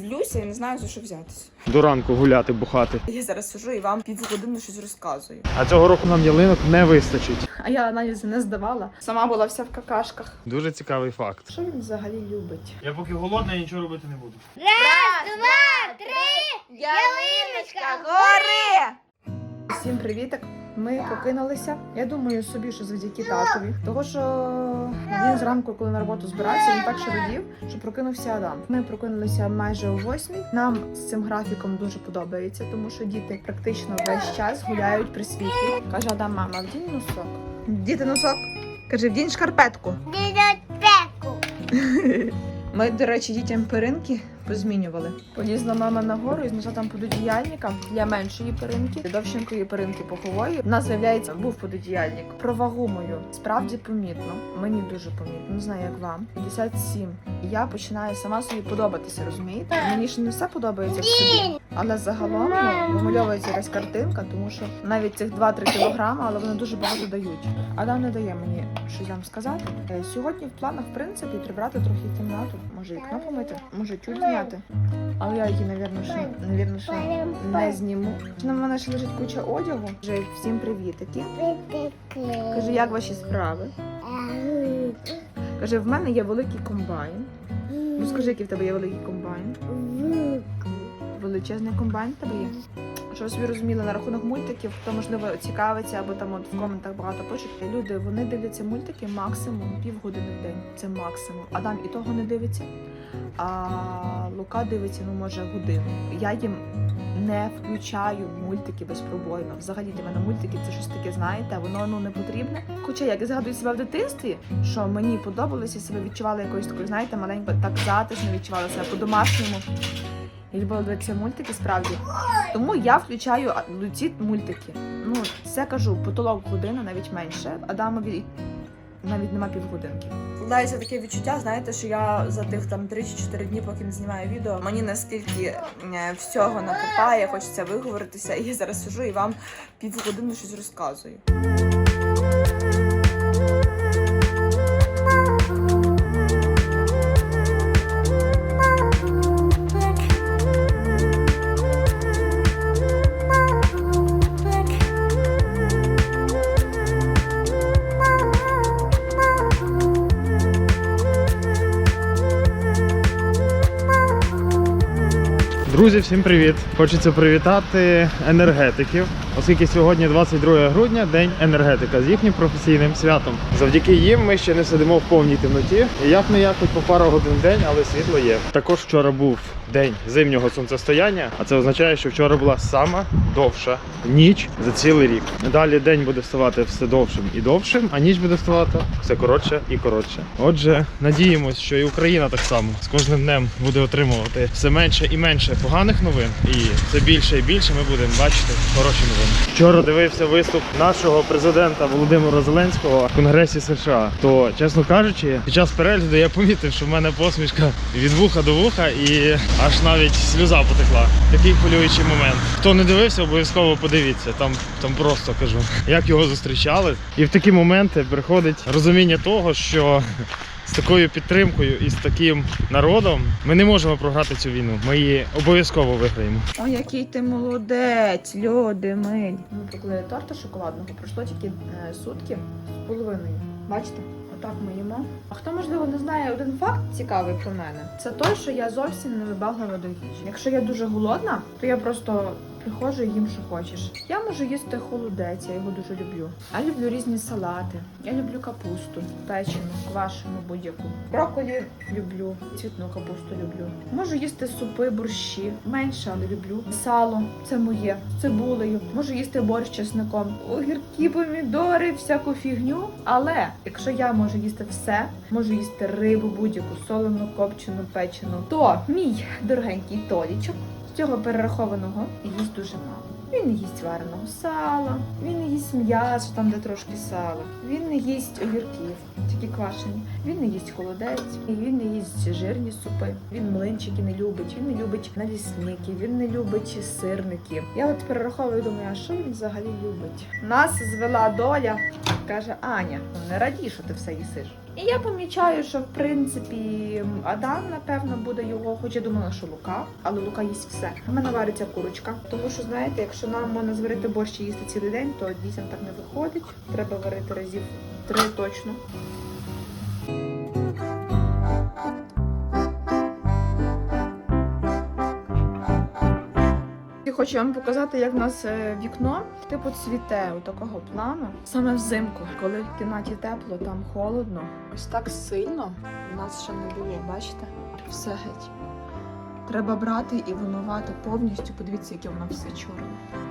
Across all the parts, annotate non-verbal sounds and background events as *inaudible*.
Дивлюся і не знаю за що взятися. До ранку гуляти, бухати. Я зараз сижу і вам півгодини щось розказую. А цього року нам ялинок не вистачить. А я аналізи не здавала. Сама була вся в какашках. Дуже цікавий факт. Що він взагалі любить? Я поки голодний, нічого робити не буду. Три Ялиночка, гори! Всім привіток! Ми прокинулися. Я думаю собі, що завдяки татові. Того, що він зранку, коли на роботу збирався, він так шародів, що прокинувся Адам. Ми прокинулися майже о восьмій. Нам з цим графіком дуже подобається, тому що діти практично весь час гуляють при світлі. Каже Адам, мама, вдінь носок. Діти носок. Каже, вдінь шкарпетку. *laughs* Ми, до речі, дітям перинки позмінювали. Полізла мама нагору і знайшла там пододіяльника для меншої перинки, довшенької перинки пухової. У нас виявляється був пододіяльник. Про вагу мою справді помітно. Мені дуже помітно. Не знаю, як вам. 57. І я починаю сама собі подобатися, розумієте? Мені ж не все подобається в собі. Але загалом ну, вимальовується якась картинка, тому що навіть цих 2-3 кілограми, але вони дуже багато дають. Адам не дає мені щось вам сказати. Е, Сьогодні в планах, в принципі, прибрати трохи кімнату, може вікно помити, може тюль зняти. Але я її, навірно, ще, навірно, ще не зніму. На мене ще лежить куча одягу. Вже всім привітики. Кажу, як ваші справи? Каже, в мене є великий комбайн. Ну скажи, який в тебе є великий комбайн? Величезний комбайн в тебе є. Що собі розуміли на рахунок мультиків, хто можливо цікавиться або там от в коментах багато пишуть. Люди вони дивляться мультики максимум півгодини в день. Це максимум. Адам і того не дивиться. А Лука дивиться, ну може годину. Я їм не включаю мультики безпробойно. Взагалі для мене мультики це щось таке, знаєте, воно ну не потрібне. Хоча як я згадую себе в дитинстві, що мені подобалося, себе відчувала якоюсь такою, знаєте, маленько так затишно відчувала себе по-домашньому. Я любила дивитися мультики справді. Тому я включаю ці мультики. Ну, це кажу, потолок година, навіть менше. Адамові навіть нема півгодинки. Складається таке відчуття, знаєте, що я за тих там 3 чи 4 дні, поки не знімаю відео, мені наскільки е, всього накопає, хочеться виговоритися. І я зараз сижу і вам півгодини щось розказую. Друзі, всім привіт! Хочеться привітати енергетиків, оскільки сьогодні 22 грудня, день енергетика з їхнім професійним святом. Завдяки їм ми ще не сидимо в повній темноті. Як не як, по пару годин день, але світло є. Також вчора був день зимнього сонцестояння, а це означає, що вчора була сама довша ніч за цілий рік. Далі день буде ставати все довшим і довшим, а ніч буде ставати все коротше і коротше. Отже, надіємось, що і Україна так само з кожним днем буде отримувати все менше і менше поганих новин, і все більше і більше ми будемо бачити хороші новини. Вчора дивився виступ нашого президента Володимира Зеленського в Конгресі США. То, чесно кажучи, під час перегляду я помітив, що в мене посмішка від вуха до вуха, і аж навіть сльоза потекла. Такий хвилюючий момент. Хто не дивився, обов'язково подивіться. Там, там просто кажу, як його зустрічали. І в такі моменти приходить розуміння того, що з такою підтримкою і з таким народом ми не можемо програти цю війну. Ми її обов'язково виграємо. О, який ти молодець, люди милі. Ми поклеїли торта шоколадного, пройшло тільки е, сутки з половиною. Бачите? Отак ми їмо. А хто можливо не знає один факт цікавий про мене, це той, що я зовсім не вибаглива до їжі. Якщо я дуже голодна, то я просто приходжу їм, що хочеш. Я можу їсти холодець, я його дуже люблю. Я люблю різні салати. Я люблю капусту, печену, квашену будь-яку. Брокколі люблю, цвітну капусту люблю. Можу їсти супи, борщі, менше, але люблю. Сало це моє з цибулею. Можу їсти борщ чесником, огірки, помідори, всяку фігню. Але якщо я можу їсти все, можу їсти рибу будь-яку, солену, копчену, печену, то мій дорогенький толічок цього перерахованого їсть дуже мало. Він не їсть вареного сала, він не їсть м'ясо, там де трошки сала. Він не їсть огірків, тільки квашені. Він не їсть холодець, він не їсть жирні супи. Він млинчики не любить, він не любить налісники, він не любить сирники. Я от перераховую, думаю, а що він взагалі любить? Нас звела доля, каже Аня, не раді, що ти все їсиш. І я помічаю, що в принципі Адам, напевно, буде його, хоч я думала, що Лука, але Лука їсть все. У мене вариться курочка. Тому що, знаєте, якщо нам можна зварити борщ і їсти цілий день, то дітям так не виходить. Треба варити разів три точно. Хочу вам показати, як в нас е, вікно типу цвіте у такого плану. Саме взимку, коли в кімнаті тепло, там холодно. Ось так сильно у нас ще не було, бачите? Все геть. Треба брати і вимивати повністю. Подивіться, яке воно все чорне.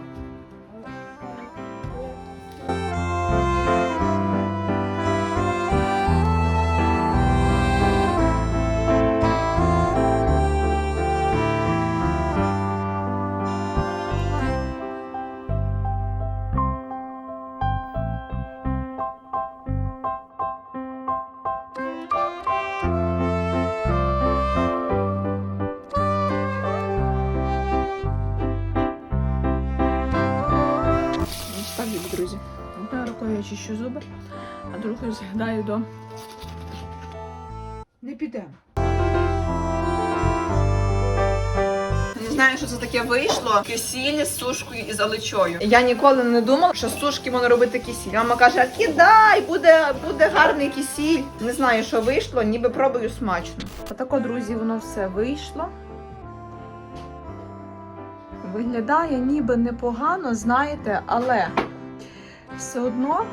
Не підемо. Не знаю, що це таке вийшло. Кисіль з сушкою і заличою. Я ніколи не думала, що з сушки можна робити кисіль. Мама каже, кидай, буде, буде гарний кисіль. Не знаю, що вийшло, ніби пробую смачно. Отако, друзі, воно все вийшло. Виглядає ніби непогано, знаєте, але все одно,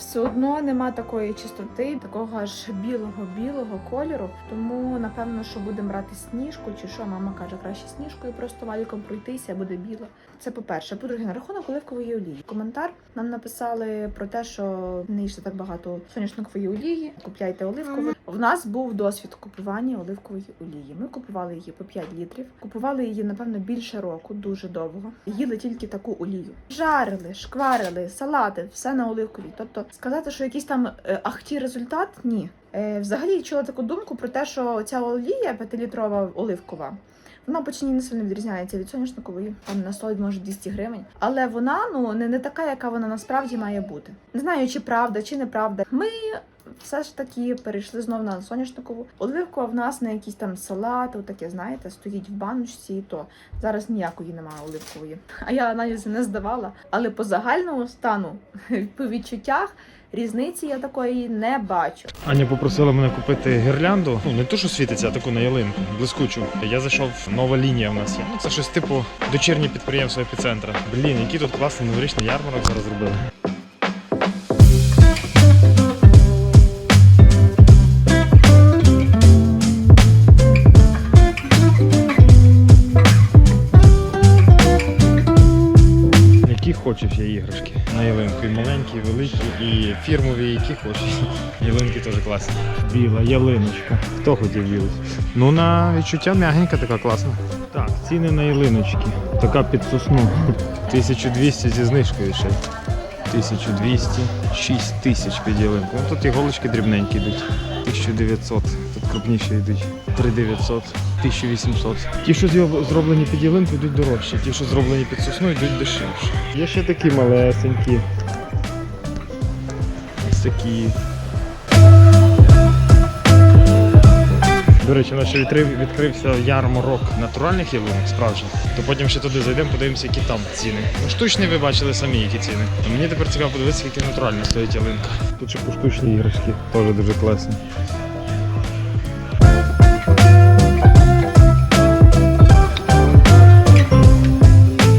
все одно нема такої чистоти, такого аж білого-білого кольору. Тому напевно, що будемо брати сніжку, чи що мама каже, краще сніжкою просто валіком пройтися, буде біло. Це по-перше. По-друге, на рахунок оливкової олії. Коментар нам написали про те, що не їжте так багато соняшникової олії, купляйте оливкову. В нас був досвід купування оливкової олії. Ми купували її по 5 літрів. Купували її, напевно, більше року, дуже довго. Їли тільки таку олію. Жарили, шкварили, салати, все на оливковій. Тобто сказати, що якийсь там е, ахті результат, ні. Е, взагалі чула таку думку про те, що ця олія 5-літрова оливкова. Вона по ціні не сильно відрізняється від соняшникової, там на 100, може 200 гривень. Але вона ну не, не така, яка вона насправді має бути. Не знаю, чи правда, чи неправда. Ми все ж таки перейшли знов на соняшникову. Оливкова в нас на якісь там салати, таке, знаєте, стоїть в баночці, і то зараз ніякої немає оливкової. А я аналізи не здавала. Але по загальному стану, *laughs* по відчуттях, різниці я такої не бачу. Аня попросила мене купити гірлянду. Ну не ту, що світиться, а таку на ялинку, блискучу. Я зайшов, нова лінія в нас є. Ну це щось типу дочірнє підприємство епіцентра. Блін, який тут класний новорічний ярмарок зараз зробили. Маленькі, великі, і фірмові, які хочеш. Ялинки теж класні. Біла ялиночка. Хто хотів білу? Ну на відчуття м'ягенька така класна. Так, ціни на ялиночки. Така під сосну. 1200 зі знижкою ще. 1200, 6 тисяч під ялинку. Ну, тут іголочки дрібненькі йдуть. 1900, тут крупніші йдуть. 3900, 1800. Ті, що зроблені під ялинку, йдуть дорожче. Ті, що зроблені під сосну, йдуть дешевше. Є ще такі малесенькі. Такі. До речі, у нас ще відкрив, відкрився ярмарок натуральних ялинок справжніх. То потім ще туди зайдемо, подивимося, які там ціни. Ну, штучні ви бачили самі, які ціни. А мені тепер цікаво подивитися, які натуральні стоїть ялинка. Тут ще поштучні іграшки, теж дуже класні.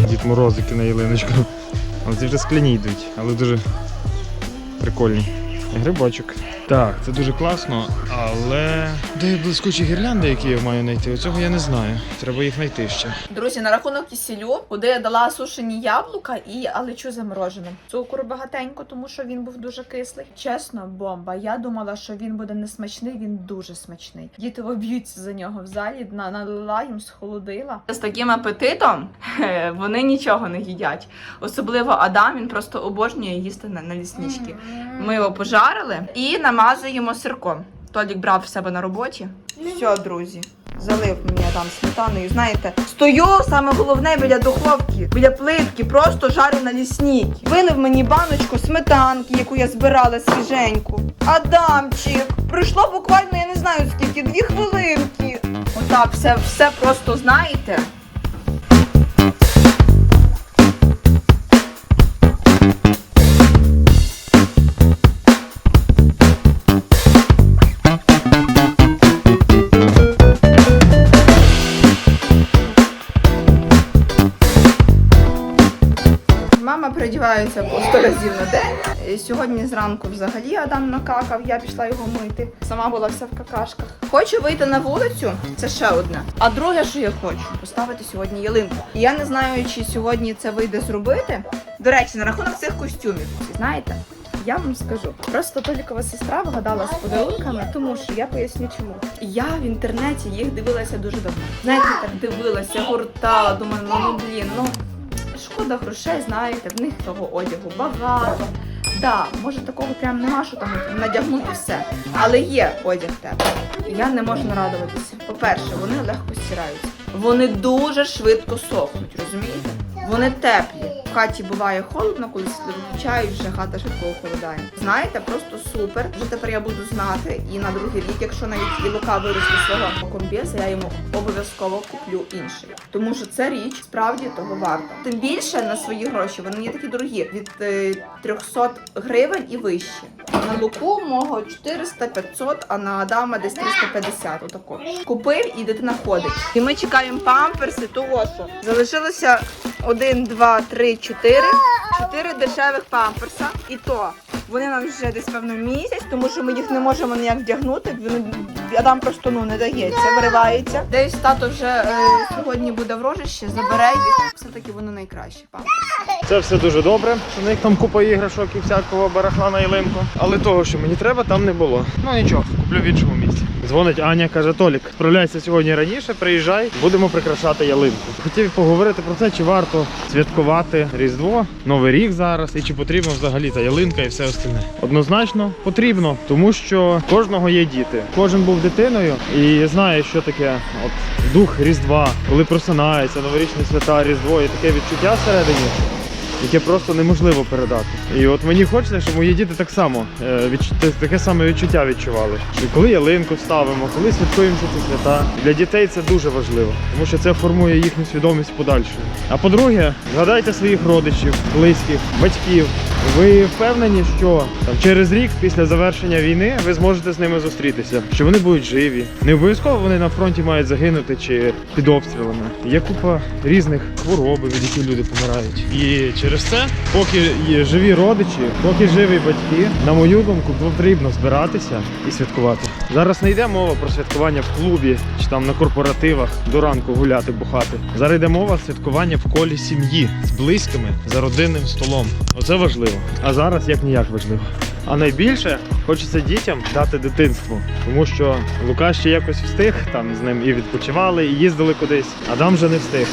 Дід Морозики на ялиночку. Але вже скляні йдуть, але дуже прикольні. Грибочок. Так, це дуже класно, але де блискучі гірлянди, які я маю знайти? Оцього я не знаю. Треба їх знайти ще. Друзі, на рахунок кисілю, куди я дала сушені яблука і алечу заморожену. Цукру багатенько, тому що він був дуже кислий. Чесно, бомба. Я думала, що він буде несмачний, він дуже смачний. Діти об'ються за нього в залі, налила їм схолодила. З таким апетитом *laughs* вони нічого не їдять. Особливо Адам, він просто обожнює їсти на, на ліснички. Ми його пожарили і намазуємо сирком. Толік брав в себе на роботі. Все, друзі. залив мені Адам сметаною. Знаєте, стою саме головне біля духовки, біля плитки, просто жарю на лісніки. Вилив мені баночку сметанки, яку я збирала свіженьку. Адамчик, пройшло буквально, я не знаю скільки, дві хвилинки. Отак, все, все просто знаєте. Мама по 100 разів на день. Сьогодні зранку взагалі Адам накакав, я пішла його мити. Сама була вся в какашках. Хочу вийти на вулицю, це ще одне. А друге, що я хочу, поставити сьогодні ялинку. І я не знаю, чи сьогодні це вийде зробити. До речі, на рахунок цих костюмів, знаєте? Я вам скажу, просто Толікова сестра вгадала з подарунками, тому що я поясню чому. Я в інтернеті їх дивилася дуже давно. Знаєте, так дивилася, гуртала, думаю, ну блін, ну шкода грошей, знаєте, в них того одягу багато. Да, може такого прям нема, що там надягнути все. Але є одяг теплий. Я не можу нарадуватися. По-перше, вони легко стираються. Вони дуже швидко сохнуть, розумієте? Вони теплі. В хаті буває холодно, коли світло виключають, вже хата швидко охолодає. Знаєте, просто супер. Вже тепер я буду знати. І на другий рік, якщо навіть і Лука виросте свого комбеза, я йому обов'язково куплю інший. Тому що це річ справді того варта. Тим більше на свої гроші вони не такі дорогі від е, 300 гривень і вище. На луку мого 400-500, а на Адама десь 350. Отако. Купив і дитина ходить. І ми чекаємо памперси, того що залишилося 1, 2, 3, 4. 4 дешевих памперса. І то вони нам вже десь певно місяць, тому що ми їх не можемо ніяк вдягнути. Він Адам просто ну не дається, виривається. Десь тато вже е, сьогодні буде в рожищі, забере їх. Все таки вони найкращі памперси. Це все дуже добре. У них там купа іграшок і всякого барахла на ялинку. Але того, що мені треба, там не було. Ну нічого, куплю в іншому місці. Дзвонить Аня, каже: Толік, справляйся сьогодні раніше, приїжджай, будемо прикрашати ялинку. Хотів поговорити про це, чи варто святкувати Різдво, Новий рік зараз, і чи потрібно взагалі та ялинка і все остальне. Однозначно потрібно, тому що кожного є діти. Кожен був дитиною і знає, що таке от дух Різдва, коли просинається, новорічні свята, Різдво, і таке відчуття всередині яке просто неможливо передати. І от мені хочеться, щоб мої діти так само е, таке саме відчуття відчували. І коли ялинку ставимо, коли святкуємо ці свята, для дітей це дуже важливо, тому що це формує їхню свідомість в подальшому. А по-друге, згадайте своїх родичів, близьких, батьків. Ви впевнені, що там через рік після завершення війни ви зможете з ними зустрітися, що вони будуть живі. Не обов'язково вони на фронті мають загинути чи під обстрілами. Є купа різних хвороб, від яких люди помирають. І через це, поки є живі родичі, поки живі батьки, на мою думку, потрібно збиратися і святкувати. Зараз не йде мова про святкування в клубі чи там на корпоративах до ранку гуляти, бухати. Зараз йде мова святкування в колі сім'ї з близькими за родинним столом. Оце важливо. А зараз як ніяк важливо. А найбільше хочеться дітям дати дитинство, тому що Лука ще якось встиг там з ним і відпочивали, і їздили кудись. Адам вже не встиг.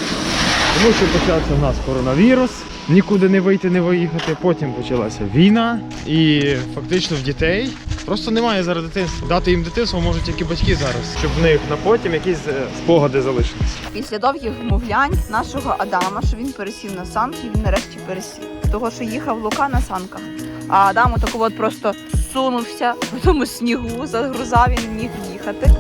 Тому що почався в нас коронавірус, нікуди не вийти, не виїхати. Потім почалася війна, і фактично в дітей просто немає зараз дитинства. Дати їм дитинство можуть тільки батьки зараз, щоб в них на потім якісь е, спогади залишилися. Після довгих вмовлянь нашого Адама, що він пересів на санки, він нарешті пересів. Того, що їхав Лука на санках. А Адам отако от просто сунувся в тому снігу, загрузав, він міг їхати.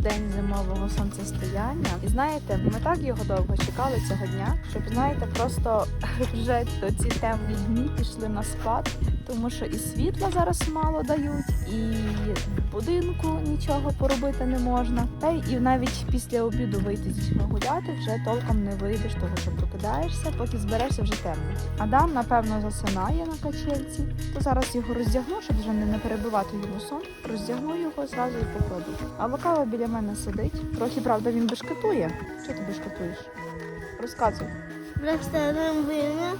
День зимового сонцестояння, і знаєте, ми так його довго чекали цього дня, щоб знаєте, просто *laughs* вже ці темні дні пішли на спад, тому що і світла зараз мало дають, і будинку нічого поробити не можна. Та й і навіть після обіду вийти з гуляти вже толком не вийдеш, того що прокидаєшся, поки зберешся вже темно. Адам, напевно, засинає на качельці, то зараз його роздягну, щоб вже не перебивати йому сон. Роздягну його зразу і покладу. А Лукаво біля мене сидить. Трохи, правда, він бешкетує. Що ти бешкетуєш? Розказуй. Просто рум'яна,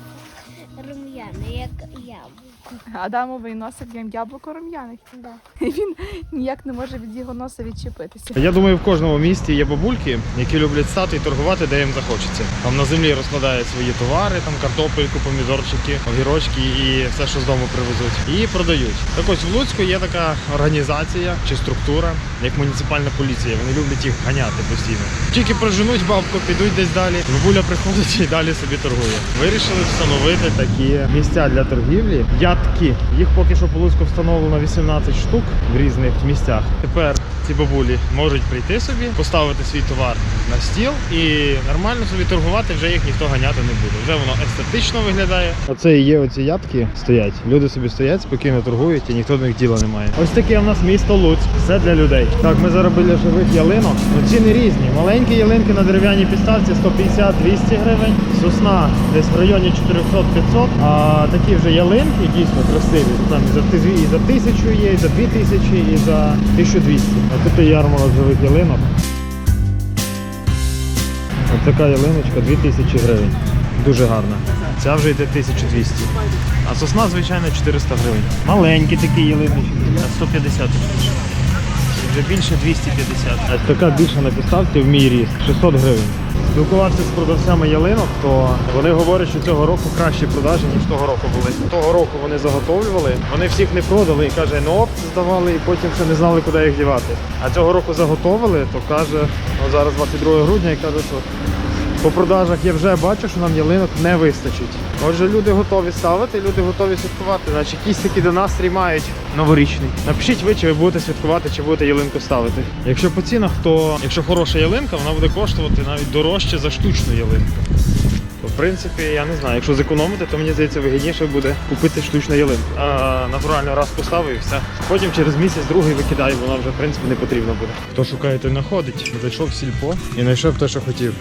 рум'яна, як яблуко. Адамовий носик як яблуко рум'яний. *laughs* І він ніяк не може від його носа відчепитися. Я думаю, в кожному місті є бабульки, які люблять стати і торгувати, де їм захочеться. Там на землі розкладають свої товари, там картопельку, помідорчики, огірочки і все, що з дому привезуть, і продають. Так ось в Луцьку є така організація чи структура, як муніципальна поліція. Вони люблять їх ганяти постійно. Тільки проженуть бабку, підуть десь далі. Бабуля приходить і далі собі торгує. Вирішили встановити такі місця для торгівлі. Ядки. Їх поки що по Луцьку встановлено 18 штук в різних місцях. Тепер ці бабулі можуть прийти собі, поставити свій товар на стіл і нормально собі торгувати, вже їх ніхто ганяти не буде. Вже воно естетично виглядає. Оце і є оці ядки стоять. Люди собі стоять, спокійно торгують і ніхто до них діла не має. Ось таке в нас місто Луцьк. Все для людей. Так, ми зараз біля живих ялинок. Ну, ціни різні. Маленькі ялинки на дерев'яній підставці 150-200 гривень. Сосна десь в районі 400-500. А такі вже ялинки дійсно красиві. Там і за, і за тисячу є, і за дві тисячі, і за 1200. Тут і ярмарок живих ялинок. Ось така ялиночка 2000 гривень. Дуже гарна. Ця вже йде 1200. А сосна, звичайно, 400 гривень. Маленькі такі ялиночки. 150 гривень. Вже більше 250. А така більша на підставці в мій ріст 600 гривень. Спілкувався з продавцями ялинок, то вони говорять, що цього року кращі продажі, ніж того року були. Того року вони заготовлювали, вони всіх не продали і каже, ну опт здавали, і потім ще не знали, куди їх дівати. А цього року заготовили, то каже, от зараз 22 грудня і каже, що по продажах я вже бачу, що нам ялинок не вистачить. Отже, люди готові ставити, люди готові святкувати. Значить, якийсь такий до настрій мають новорічний. Напишіть ви, чи ви будете святкувати, чи будете ялинку ставити. Якщо по цінах, то якщо хороша ялинка, вона буде коштувати навіть дорожче за штучну ялинку. В принципі, я не знаю, якщо зекономити, то мені здається вигідніше буде купити штучну ялинку. А натурально раз поставив і все. Потім через місяць другий викидаю, вона вже в принципі не потрібна буде. Хто шукає, той знаходить. Зайшов в сільпо і знайшов те, що хотів.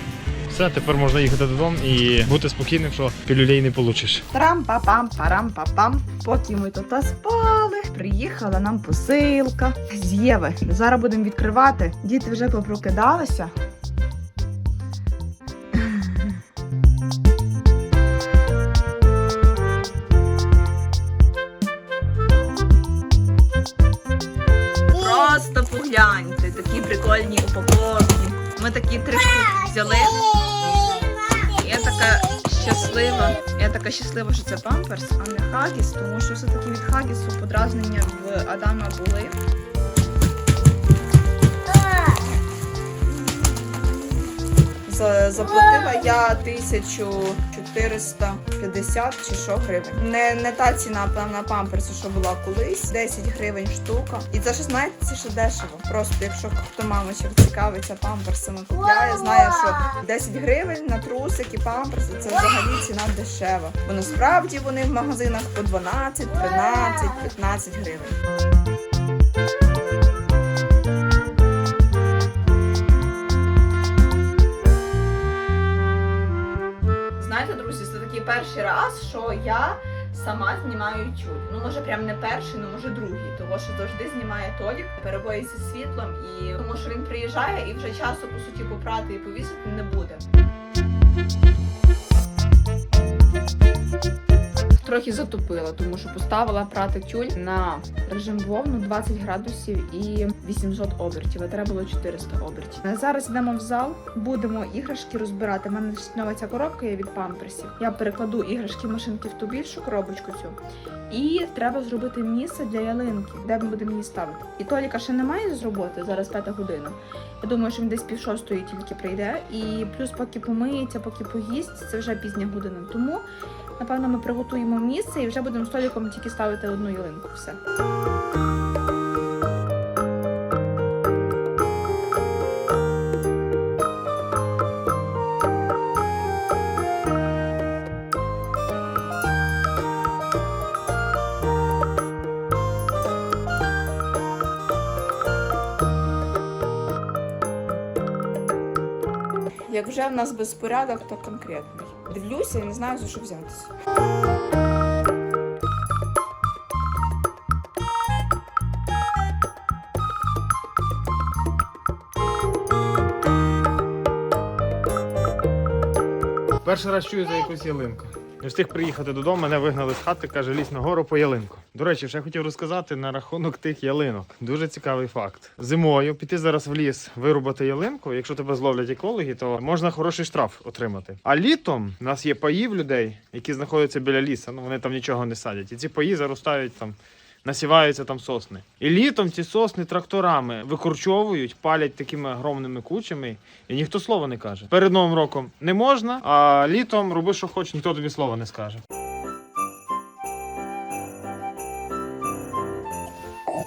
Все, тепер можна їхати додому і бути спокійним, що пілюлей не получиш. Трам-па-пам, парам-па-пам. Поки ми тут спали, приїхала нам посилка з Єви. Зараз будемо відкривати. Діти вже попрокидалися. Така щаслива, що це памперс, а не хагіс, тому що все-таки від хагісу подразнення в Адама були. Заплатила я 1450 чи що гривень. Не, не та ціна на памперсу, що була колись. 10 гривень штука. І ж знаєте, це ще дешево. Просто якщо хто мамочок цікавиться памперсами, купляє, знає, що 10 гривень на трусики, памперси це взагалі ціна дешева. Бо насправді вони в магазинах по 12, 13, 15 гривень. Раз, що я сама знімаю тюль. Ну, може, прям не перший, ну може другий, тому що завжди знімає Толік, перебої зі світлом, і тому що він приїжджає і вже часу, по суті, попрати і повісити не буде. Трохи затопила, тому що поставила прати тюль на режим вовну 20 градусів і 800 обертів, а треба було 400 обертів. Зараз йдемо в зал, будемо іграшки розбирати. У мене нова ця коробка є від памперсів. Я перекладу іграшки машинки в ту більшу коробочку цю. І треба зробити місце для ялинки, де ми будемо її ставити. І Толіка ще немає з роботи, зараз п'ята година. Я думаю, що він десь пів шостої тільки прийде. І плюс, поки помиється, поки поїсть, це вже пізня година. Тому напевно ми приготуємо місце і вже будемо з Толіком тільки ставити одну ялинку. Все. Як вже в нас безпорядок, то конкретний. Дивлюся і не знаю за що взятися. Перший раз чую за якусь ялинку. Не встиг приїхати додому, мене вигнали з хати, каже, лізь на гору по ялинку. До речі, ще хотів розказати на рахунок тих ялинок. Дуже цікавий факт. Зимою піти зараз в ліс, вирубати ялинку. Якщо тебе зловлять екологи, то можна хороший штраф отримати. А літом в нас є паїв людей, які знаходяться біля ліса. Ну вони там нічого не садять. І ці паї заростають там. Насіваються там сосни. І літом ці сосни тракторами викорчовують, палять такими огромними кучами, і ніхто слова не каже. Перед Новим роком не можна, а літом роби, що хочеш, ніхто тобі слова не скаже.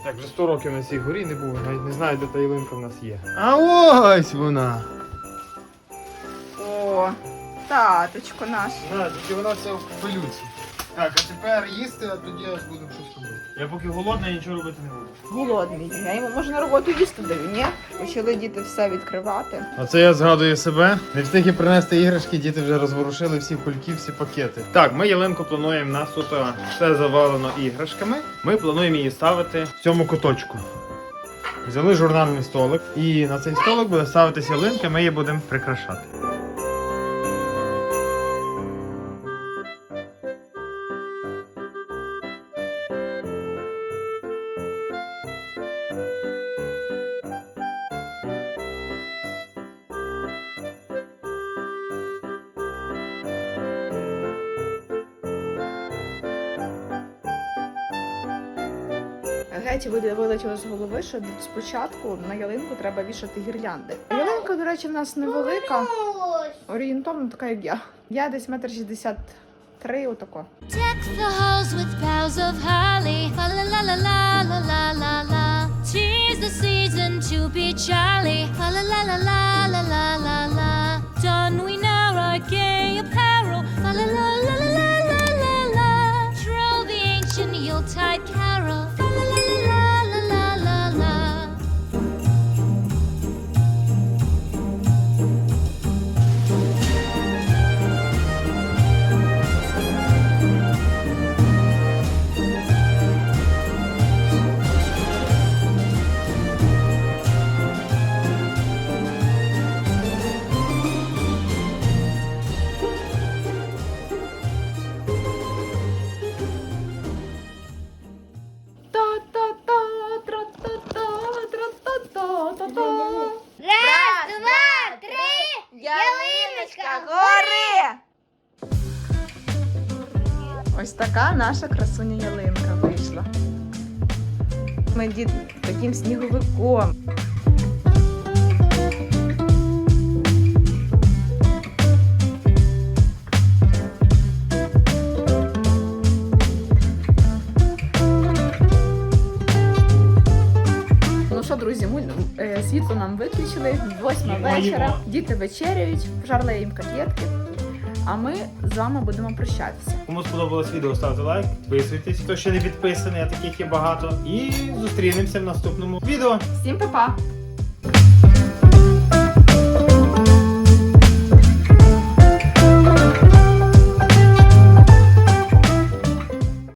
Так, вже 100 років на цій горі не був, навіть не знаю, де та ялинка в нас є. А ось вона! О, таточко наш. Да, тільки вона вся в пилюці. Так, а тепер їсти, а тоді будемо щось робити. Я поки голодний, нічого робити не буду. Голодний. Я йому може на роботу їсти даю, ні? Почали діти все відкривати. Оце я згадую себе. Не встиг і принести іграшки, діти вже розворушили всі кульки, всі пакети. Так, ми ялинку плануємо на суто все завалено іграшками. Ми плануємо її ставити в цьому куточку. Взяли журнальний столик, і на цей столик буде ставитись ялинка, ми її будемо прикрашати. геть вилетіло з голови, що спочатку на ялинку треба вішати гірлянди. Ялинка, до речі, в нас невелика, орієнтовно така, як я. Я десь метр шістдесят три, отако. Don't we know our gay apparel? La la la la la. Наша красуня ялинка вийшла. Ми дід таким сніговиком. Ну друзі, е, світло нам виключили, восьма вечора. Діти вечеряють, пожарли їм котлетки. А ми з вами будемо прощатися. Кому сподобалось відео, ставте лайк, підписуйтесь, хто ще не підписаний, а таких є багато. І зустрінемося в наступному відео. Всім па-па!